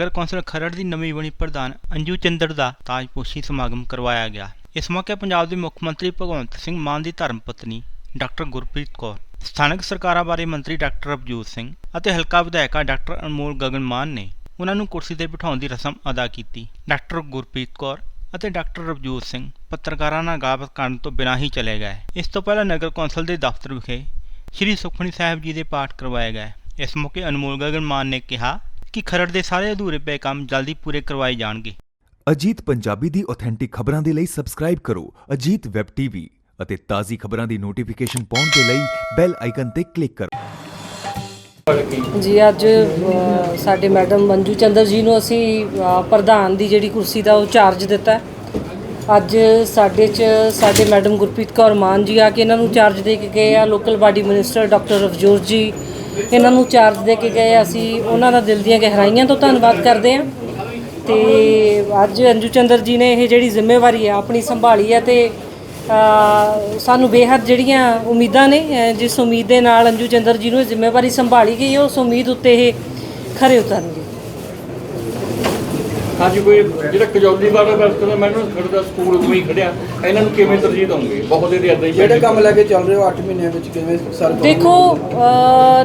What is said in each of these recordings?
ਨਗਰ council Kharar ਦੀ ਨਵੀਂ ਬਣੀ ਪ੍ਰਧਾਨ ਅੰਜੂ ਚੰਦਰ ਦਾ ਤਾਜਪੋਸ਼ੀ ਸਮਾਗਮ ਕਰਵਾਇਆ ਗਿਆ। ਇਸ ਮੌਕੇ ਪੰਜਾਬ ਦੇ ਮੁੱਖ ਮੰਤਰੀ ਭਗਵੰਤ ਸਿੰਘ ਮਾਨ ਦੀ ਧਰਮ ਪਤਨੀ ਡਾਕਟਰ ਗੁਰਪ੍ਰੀਤ ਕੌਰ, ਸਥਾਨਕ ਸਰਕਾਰਾਂ ਬਾਰੇ ਮੰਤਰੀ ਡਾਕਟਰ ਰਵਜੋਤ ਸਿੰਘ ਅਤੇ ਹਲਕਾ ਵਿਧਾਇਕਾ ਡਾਕਟਰ ਅਨਮੋਲ ਗਗਨ ਮਾਨ ਨੇ ਉਹਨਾਂ ਨੂੰ ਕੁਰਸੀ ਤੇ ਬਿਠਾਉਣ ਦੀ ਰਸਮ ਅਦਾ ਕੀਤੀ। ਡਾਕਟਰ ਗੁਰਪ੍ਰੀਤ ਕੌਰ ਅਤੇ ਡਾਕਟਰ ਰਵਜੋਤ ਸਿੰਘ ਪੱਤਰਕਾਰਾਂ ਨਾਲ ਗੱਲਬਾਤ ਕਰਨ ਤੋਂ ਬਿਨਾਂ ਹੀ ਚਲੇ ਗਏ। ਇਸ ਤੋਂ ਪਹਿਲਾਂ ਨਗਰ ਕੌਂਸਲ ਦੇ ਦਫ਼ਤਰ ਵਿਖੇ ਸ੍ਰੀ ਸੁਖਮਨੀ ਸਾਹਿਬ ਜੀ ਦੇ ਪਾਠ ਕਰਵਾਏ ਗਏ। ਇਸ ਮੌਕੇ ਅਨਮੋਲ ਗਗਨ ਮਾਨ ਨੇ ਕਿਹਾ ਕਿ ਖਰੜ ਦੇ ਸਾਰੇ ਅਧੂਰੇ ਪਏ ਕੰਮ ਜਲਦੀ ਪੂਰੇ ਕਰਵਾਏ ਜਾਣਗੇ। ਅਜੀਤ ਪੰਜਾਬੀ ਦੀ ਆਥੈਂਟਿਕ ਖਬਰਾਂ ਦੇ ਲਈ ਸਬਸਕ੍ਰਾਈਬ ਕਰੋ ਅਜੀਤ ਵੈਬ ਟੀਵੀ ਅਤੇ ਤਾਜ਼ੀ ਖਬਰਾਂ ਦੀ ਨੋਟੀਫਿਕੇਸ਼ਨ ਪਾਉਣ ਦੇ ਲਈ ਬੈਲ ਆਈਕਨ ਤੇ ਕਲਿੱਕ ਕਰੋ। ਜੀ ਅੱਜ ਅ, ਸਾਡੇ ਮੈਡਮ ਮੰਜੂ ਚੰਦਰ ਜੀ ਨੂੰ ਅਸੀਂ ਅ, ਪ੍ਰਧਾਨ ਦੀ ਜਿਹੜੀ ਕੁਰਸੀ ਦਾ ਉਹ ਚਾਰਜ ਦਿੱਤਾ। ਹੈ। ਅੱਜ ਸਾਡੇ ਚ ਸਾਡੇ ਮੈਡਮ ਗੁਰਪ੍ਰੀਤ ਕੌਰ ਮਾਨ ਜੀ ਆ ਕੇ ਇਹਨਾਂ ਨੂੰ ਚਾਰਜ ਦੇ ਕੇ ਗਏ ਆ। Local body minister doctor Ravjot ji ਇਹਨਾਂ ਨੂੰ ਚਾਰਜ ਦੇ ਕੇ ਗਏ, ਅਸੀਂ ਉਹਨਾਂ ਦਾ ਦਿਲ ਦੀਆਂ ਗਹਿਰਾਈਆਂ ਤੋਂ ਧੰਨਵਾਦ ਕਰਦੇ ਹਾਂ। ਤੇ ਅੱਜ ਅੰਜੂ ਚੰਦਰ ਜੀ ਨੇ ਇਹ ਜਿਹੜੀ ਜ਼ਿੰਮੇਵਾਰੀ ਹੈ ਆਪਣੀ ਸੰਭਾਲੀ ਹੈ ਤੇ ਸਾਨੂੰ ਬੇਹੱਦ ਜਿਹੜੀਆਂ ਉਮੀਦਾਂ ਨੇ ਜਿਸ ਉਮੀਦ ਦੇ ਨਾਲ ਅੰਜੂ ਚੰਦਰ ਜੀ ਨੂੰ ਇਹ ਜ਼ਿੰਮੇਵਾਰੀ ਸੰਭਾਲੀ ਗਈ ਹੈ ਉਸ ਉਮੀਦ ਉੱਤੇ ਇਹ ਖਰੇ ਉਤਰਨਗੇ। ਅੱਜ ਕੋਈ ਜਿਹੜਾ ਕਜੌਲੀ ਵਾਲਾ ਵਰਤਦਾ ਮੈਨੂੰ ਖੜਦਾ ਸਕੂਲ ਉਵੇਂ ਹੀ ਖੜਿਆ ਇਹਨਾਂ ਨੂੰ ਕਿਵੇਂ ਤਰਜੀਹ ਦਵਾਂਗੇ ਬਹੁਤ ਇਹਦੇ ਅੱਦਾਂ ਹੀ ਜਿਹੜੇ ਕੰਮ ਲੈ ਕੇ ਚੱਲ ਰਹੇ ਹੋ 8 ਮਹੀਨਿਆਂ ਵਿੱਚ ਕਿਵੇਂ ਸਰ ਦੇਖੋ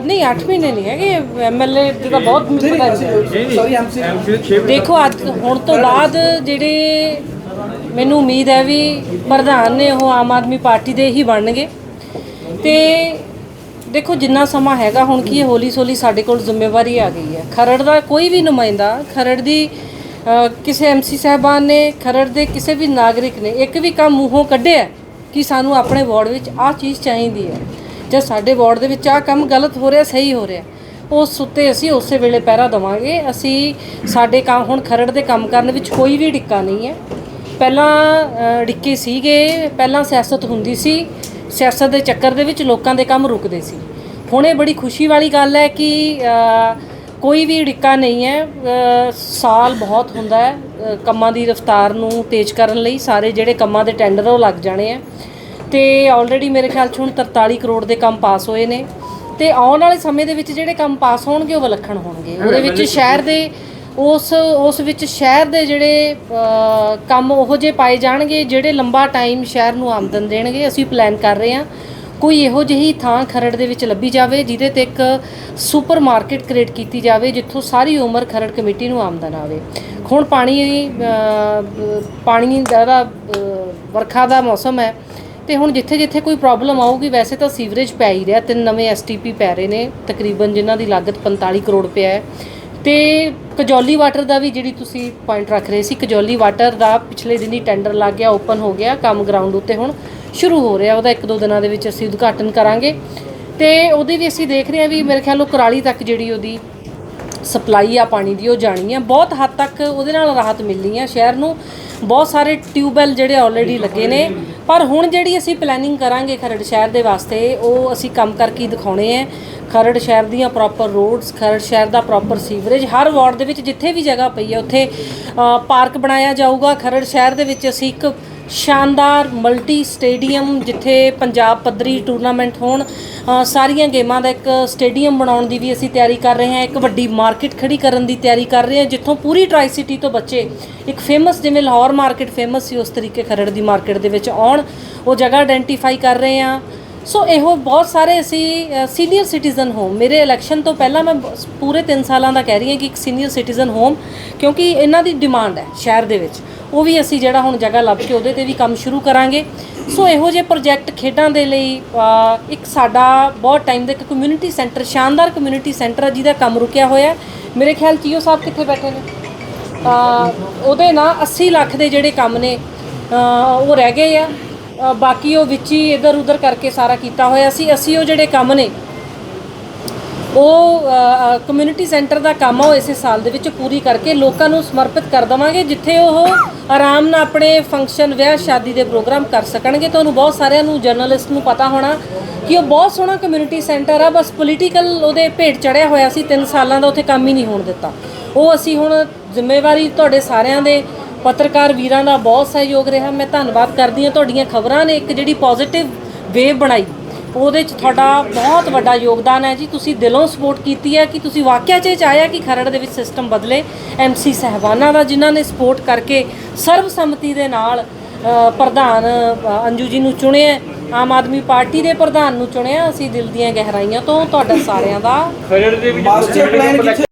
ਨਹੀਂ 8 ਮਹੀਨੇ ਨਹੀਂ ਹੈਗੇ। ਐਮਐਲਏ ਦੇ ਤਾਂ ਬਹੁਤ ਪਤਾ ਹੈ। ਸੌਰੀ ਐਮਸੀ ਦੇਖੋ ਅੱਜ ਹੁਣ ਤੋਂ ਬਾਅਦ ਜਿਹੜੇ ਮੈਨੂੰ ਉਮੀਦ ਹੈ ਵੀ ਪ੍ਰਧਾਨ ਨੇ ਉਹ ਆਮ ਆਦਮੀ ਪਾਰਟੀ ਦੇ ਹੀ ਬਣਨਗੇ। ਤੇ ਦੇਖੋ ਜਿੰਨਾ ਸਮਾਂ ਹੈਗਾ ਹੁਣ ਕੀ ਹੌਲੀ ਸੋਲੀ ਸਾਡੇ ਕੋਲ ਜ਼ਿੰਮੇਵਾਰੀ ਆ ਗਈ ਹੈ। ਖਰੜ ਦਾ ਕੋਈ ਵੀ ਨੁਮਾਇੰਦਾ ਖਰੜ ਦੀ ਕਿਸੇ ਐਮਸੀ ਸਾਹਿਬਾਨ ਨੇ, ਖਰੜ ਦੇ ਕਿਸੇ ਵੀ ਨਾਗਰਿਕ ਨੇ ਇੱਕ ਵੀ ਕੰਮ ਮੂੰਹੋਂ ਕੱਢਿਆ ਕਿ ਸਾਨੂੰ ਆਪਣੇ ਵਾਰਡ ਵਿੱਚ ਆਹ ਚੀਜ਼ ਚਾਹੀਦੀ ਹੈ। ਜਾਂ ਸਾਡੇ ਵਾਰਡ ਦੇ ਵਿੱਚ ਆਹ ਕੰਮ ਗਲਤ ਹੋ ਰਿਹਾ, ਸਹੀ ਹੋ ਰਿਹਾ। ਉਸ ਉੱਤੇ ਅਸੀਂ ਉਸੇ ਵੇਲੇ ਪਹਿਰਾ ਦਵਾਂਗੇ। ਅਸੀਂ ਸਾਡੇ ਕੰਮ ਹੁਣ ਖਰੜ ਦੇ ਕੰਮ ਕਰਨ ਵਿੱਚ ਕੋਈ ਵੀ ਡਿੱਕਾ ਨਹੀਂ ਹੈ। ਪਹਿਲਾਂ ਡਿੱਕੇ ਸੀਗੇ। ਪਹਿਲਾਂ ਸਿਆਸਤ ਹੁੰਦੀ ਸੀ। ਸਿਆਸਤ ਦੇ ਚੱਕਰ ਦੇ ਵਿੱਚ ਲੋਕਾਂ ਦੇ ਕੰਮ ਰੁਕਦੇ ਸੀ। ਹੁਣ ਇਹ ਬੜੀ ਖੁਸ਼ੀ ਵਾਲੀ ਗੱਲ ਹੈ ਕਿ ਕੋਈ ਵੀ ਡਿੱਕਾ ਨਹੀਂ ਹੈ ਸਾਲ ਬਹੁਤ ਹੁੰਦਾ ਹੈ ਕੰਮਾਂ ਦੀ ਰਫ਼ਤਾਰ ਨੂੰ ਤੇਜ਼ ਕਰਨ ਲਈ ਸਾਰੇ ਜਿਹੜੇ ਕੰਮਾਂ ਦੇ ਟੈਂਡਰ ਉਹ ਲੱਗ ਜਾਣੇ ਆ। ਤੇ ਆਲਰੇਡੀ ਮੇਰੇ ਖਿਆਲ 'ਚ ਹੁਣ 43 ਕਰੋੜ ਦੇ ਕੰਮ ਪਾਸ ਹੋਏ ਨੇ। ਤੇ ਆਉਣ ਵਾਲੇ ਸਮੇਂ ਦੇ ਵਿੱਚ ਜਿਹੜੇ ਕੰਮ ਪਾਸ ਹੋਣਗੇ ਉਹ ਵਿਲੱਖਣ ਹੋਣਗੇ। ਉਹਦੇ ਵਿੱਚ ਸ਼ਹਿਰ ਦੇ ਉਸ ਉਸ ਵਿੱਚ ਸ਼ਹਿਰ ਦੇ ਜਿਹੜੇ ਕੰਮ ਉਹੋ ਜਿਹੇ ਪਾਏ ਜਾਣਗੇ ਜਿਹੜੇ ਲੰਬਾ ਟਾਈਮ ਸ਼ਹਿਰ ਨੂੰ ਆਮਦਨ ਦੇਣਗੇ। ਅਸੀਂ ਪਲਾਨ ਕਰ ਰਹੇ ਹਾਂ ਕੋਈ ਇਹੋ ਜਿਹੀ ਥਾਂ ਖਰੜ ਦੇ ਵਿੱਚ ਲੱਭੀ ਜਾਵੇ ਜਿਹਦੇ ਤੇ ਇੱਕ ਸੁਪਰ ਮਾਰਕੀਟ ਕ੍ਰੀਏਟ ਕੀਤੀ ਜਾਵੇ, ਜਿੱਥੋਂ ਸਾਰੀ ਉਮਰ ਖਰੜ ਕਮੇਟੀ ਨੂੰ ਆਮਦਨ ਆਵੇ। ਹੁਣ ਪਾਣੀ ਪਾਣੀ ਦਾ ਵਰਖਾ ਦਾ ਮੌਸਮ ਹੈ ਤੇ ਹੁਣ ਜਿੱਥੇ ਜਿੱਥੇ ਕੋਈ ਪ੍ਰੋਬਲਮ ਆਊਗੀ, ਵੈਸੇ ਤਾਂ ਸੀਵਰੇਜ ਪੈ ਹੀ ਰਿਹਾ, ਤਿੰਨ ਨਵੇਂ ਐਸਟੀਪੀ ਪੈ ਰਹੇ ਨੇ, ਤਕਰੀਬਨ ਜਿਨ੍ਹਾਂ ਦੀ ਲਾਗਤ 45 ਕਰੋੜ ਰੁਪਏ ਹੈ। ਤੇ ਕਜੌਲੀ ਵਾਟਰ ਦਾ ਵੀ ਜਿਹੜੀ ਤੁਸੀਂ ਪੁਆਇੰਟ ਰੱਖ ਰਹੇ ਸੀ, ਕਜੌਲੀ ਵਾਟਰ ਦਾ ਪਿਛਲੇ ਦਿਨੀ ਟੈਂਡਰ ਲੱਗ ਗਿਆ ਓਪਨ ਹੋ ਗਿਆ, ਕੰਮ ਗਰਾਊਂਡ ਉੱਤੇ ਹੁਣ। ਸ਼ੁਰੂ ਹੋ ਰਿਹਾ ਉਹਦਾ ਇੱਕ ਦੋ ਦਿਨਾਂ ਦੇ ਵਿੱਚ ਅਸੀਂ ਉਦਘਾਟਨ ਕਰਾਂਗੇ। ਤੇ ਉਹਦੇ ਵੀ ਅਸੀਂ ਦੇਖ ਰਹੇ ਹਾਂ ਵੀ ਮੇਰੇ ਖਿਆਲ ਉਹ ਕਰਾਲੀ ਤੱਕ ਜਿਹੜੀ ਉਹਦੀ ਸਪਲਾਈ ਆ, ਪਾਣੀ ਦੀ, ਉਹ ਜਾਣੀ ਆ। ਬਹੁਤ ਹੱਦ ਤੱਕ ਉਹਦੇ ਨਾਲ ਰਾਹਤ ਮਿਲਣੀ ਆ ਸ਼ਹਿਰ ਨੂੰ। ਬਹੁਤ ਸਾਰੇ ਟਿਊਬਵੈਲ ਜਿਹੜੇ ਆਲਰੇਡੀ ਲੱਗੇ ਨੇ। ਪਰ ਹੁਣ ਜਿਹੜੀ ਅਸੀਂ ਪਲੈਨਿੰਗ ਕਰਾਂਗੇ ਖਰੜ ਸ਼ਹਿਰ ਦੇ ਵਾਸਤੇ, ਉਹ ਅਸੀਂ ਕੰਮ ਕਰਕੇ ਦਿਖਾਉਣੇ ਆ? ਖਰੜ ਸ਼ਹਿਰ ਦੀਆਂ ਪ੍ਰੋਪਰ ਰੋਡਸ ਖਰੜ ਸ਼ਹਿਰ ਦਾ ਪ੍ਰੋਪਰ ਸੀਵਰੇਜ ਹਰ ਵਾਰਡ ਦੇ ਵਿੱਚ ਜਿੱਥੇ ਵੀ ਜਗ੍ਹਾ ਪਈ ਹੈ ਉੱਥੇ ਪਾਰਕ ਬਣਾਇਆ ਜਾਊਗਾ। ਖਰੜ ਸ਼ਹਿਰ ਦੇ ਵਿੱਚ ਅਸੀਂ ਇੱਕ ਸ਼ਾਨਦਾਰ ਮਲਟੀ ਸਟੇਡੀਅਮ ਜਿੱਥੇ ਪੰਜਾਬ ਪੱਧਰੀ ਟੂਰਨਾਮੈਂਟ ਹੋਣ ਸਾਰੀਆਂ ਗੇਮਾਂ ਦਾ ਇੱਕ ਸਟੇਡੀਅਮ ਬਣਾਉਣ ਦੀ ਵੀ ਅਸੀਂ ਤਿਆਰੀ ਕਰ ਰਹੇ ਹਾਂ, ਇੱਕ ਵੱਡੀ ਮਾਰਕੀਟ ਖੜੀ ਕਰਨ ਦੀ ਤਿਆਰੀ ਕਰ ਰਹੇ ਹਾਂ, ਜਿੱਥੋਂ ਪੂਰੀ ਟਰਾਈ ਸਿਟੀ ਤੋਂ ਬੱਚੇ ਇੱਕ ਫੇਮਸ ਜਿਵੇਂ ਲਾਹੌਰ ਮਾਰਕੀਟ ਫੇਮਸ ਸੀ, ਉਸ ਤਰੀਕੇ ਖਰੜ ਦੀ ਮਾਰਕੀਟ ਦੇ ਵਿੱਚ ਆਉਣ, ਉਹ ਜਗ੍ਹਾ ਆਇਡੈਂਟੀਫਾਈ ਕਰ ਰਹੇ ਹਾਂ। ਸੋ ਇਹੋ ਬਹੁਤ ਸਾਰੇ ਅਸੀਂ ਸੀਨੀਅਰ ਸਿਟੀਜ਼ਨ ਹੋਮ ਮੇਰੇ ਇਲੈਕਸ਼ਨ ਤੋਂ ਪਹਿਲਾਂ ਮੈਂ ਪੂਰੇ 3 ਸਾਲਾਂ ਦਾ ਕਹਿ ਰਹੀ ਹਾਂ ਕਿ ਇੱਕ ਸੀਨੀਅਰ ਸਿਟੀਜ਼ਨ ਹੋਮ ਕਿਉਂਕਿ ਇਹਨਾਂ ਦੀ ਡਿਮਾਂਡ ਹੈ ਸ਼ਹਿਰ ਦੇ ਵਿੱਚ। ਉਹ ਵੀ ਅਸੀਂ ਜਿਹੜਾ ਹੁਣ ਜਗ੍ਹਾ ਲੱਭ ਕੇ ਉਹਦੇ ਤੇ ਵੀ ਕੰਮ ਸ਼ੁਰੂ ਕਰਾਂਗੇ। ਸੋ ਇਹੋ ਜਿਹੇ ਪ੍ਰੋਜੈਕਟ ਖੇਡਾਂ ਦੇ ਲਈ ਇੱਕ ਸਾਡਾ ਬਹੁਤ ਟਾਈਮ ਦਾ ਇੱਕ ਕਮਿਊਨਿਟੀ ਸੈਂਟਰ ਸ਼ਾਨਦਾਰ ਕਮਿਊਨਿਟੀ ਸੈਂਟਰ ਹੈ ਜਿਹਦਾ ਕੰਮ ਰੁਕਿਆ ਹੋਇਆ ਮੇਰੇ ਖਿਆਲ ਚੀਓ ਸਾਹਿਬ ਕਿੱਥੇ ਬੈਠੇ ਨੇ? ਉਹਦੇ ਨਾਲ 80 ਲੱਖ ਦੇ ਜਿਹੜੇ ਕੰਮ ਨੇ ਉਹ ਰਹਿ ਗਏ ਆ। ਬਾਕੀ ਉਹ ਵਿੱਚ ਹੀ ਇਧਰ ਉਧਰ ਕਰਕੇ ਸਾਰਾ ਕੀਤਾ ਹੋਇਆ ਸੀ। ਅਸੀਂ ਉਹ ਜਿਹੜੇ ਕੰਮ ਨੇ, ਉਹ ਕਮਿਊਨਿਟੀ ਸੈਂਟਰ ਦਾ ਕੰਮ ਆ ਉਹ ਇਸੇ ਸਾਲ ਦੇ ਵਿੱਚ ਪੂਰੀ ਕਰਕੇ ਲੋਕਾਂ ਨੂੰ ਸਮਰਪਿਤ ਕਰ ਦਵਾਂਗੇ, ਜਿੱਥੇ ਉਹ ਆਰਾਮ ਨਾਲ ਆਪਣੇ ਫੰਕਸ਼ਨ ਵਿਆਹ, ਸ਼ਾਦੀ ਦੇ ਪ੍ਰੋਗਰਾਮ ਕਰ ਸਕਣਗੇ। ਤੁਹਾਨੂੰ ਬਹੁਤ ਸਾਰਿਆਂ ਨੂੰ ਜਰਨਲਿਸਟ ਨੂੰ ਪਤਾ ਹੋਣਾ ਕਿ ਉਹ ਬਹੁਤ ਸੋਹਣਾ ਕਮਿਊਨਿਟੀ ਸੈਂਟਰ ਆ। ਬਸ ਪੋਲੀਟੀਕਲ ਉਹਦੇ ਭੇਟ ਚੜਿਆ ਹੋਇਆ ਸੀ। 3 ਸਾਲਾਂ ਦਾ ਉੱਥੇ ਕੰਮ ਹੀ ਨਹੀਂ ਹੋਣ ਦਿੱਤਾ। ਉਹ ਅਸੀਂ ਹੁਣ ਜ਼ਿੰਮੇਵਾਰੀ ਤੁਹਾਡੇ ਸਾਰਿਆਂ ਦੇ ਪੱਤਰਕਾਰ ਵੀਰਾਂ ਦਾ ਬਹੁਤ ਸਹਿਯੋਗ ਰਿਹਾ। ਮੈਂ ਧੰਨਵਾਦ ਕਰਦੀ ਹਾਂ ਤੁਹਾਡੀਆਂ ਖਬਰਾਂ ਨੇ ਇੱਕ ਜਿਹੜੀ ਪੋਜ਼ਿਟਿਵ ਵੇਵ ਬਣਾਈ। ਉਹਦੇ 'ਚ ਤੁਹਾਡਾ ਬਹੁਤ ਵੱਡਾ ਯੋਗਦਾਨ ਹੈ ਜੀ। ਤੁਸੀਂ ਦਿਲੋਂ ਸਪੋਰਟ ਕੀਤੀ ਹੈ ਕਿ ਤੁਸੀਂ ਵਾਕਿਆ 'ਚ ਇਹ ਚਾਹਿਆ ਕਿ ਖਰੜ ਦੇ ਵਿੱਚ ਸਿਸਟਮ ਬਦਲੇ। ਐਮਸੀ ਸਹਿਬਾਨਾਂ ਦਾ ਜਿਨ੍ਹਾਂ ਨੇ ਸਪੋਰਟ ਕਰਕੇ ਸਰਬਸੰਮਤੀ ਦੇ ਨਾਲ ਪ੍ਰਧਾਨ ਅੰਜੂ ਜੀ ਨੂੰ ਚੁਣਿਆ ਆਮ ਆਦਮੀ ਪਾਰਟੀ ਦੇ ਪ੍ਰਧਾਨ ਨੂੰ ਚੁਣਿਆ। ਅਸੀਂ ਦਿਲ ਦੀਆਂ ਗਹਿਰਾਈਆਂ ਤੋਂ ਤੁਹਾਡਾ ਸਾਰਿਆਂ ਦਾ ਖਰੜ ਦੇ ਵਿੱਚ ਮਾਸਟਰ ਪਲਾਨ ਕਿੱਥੇ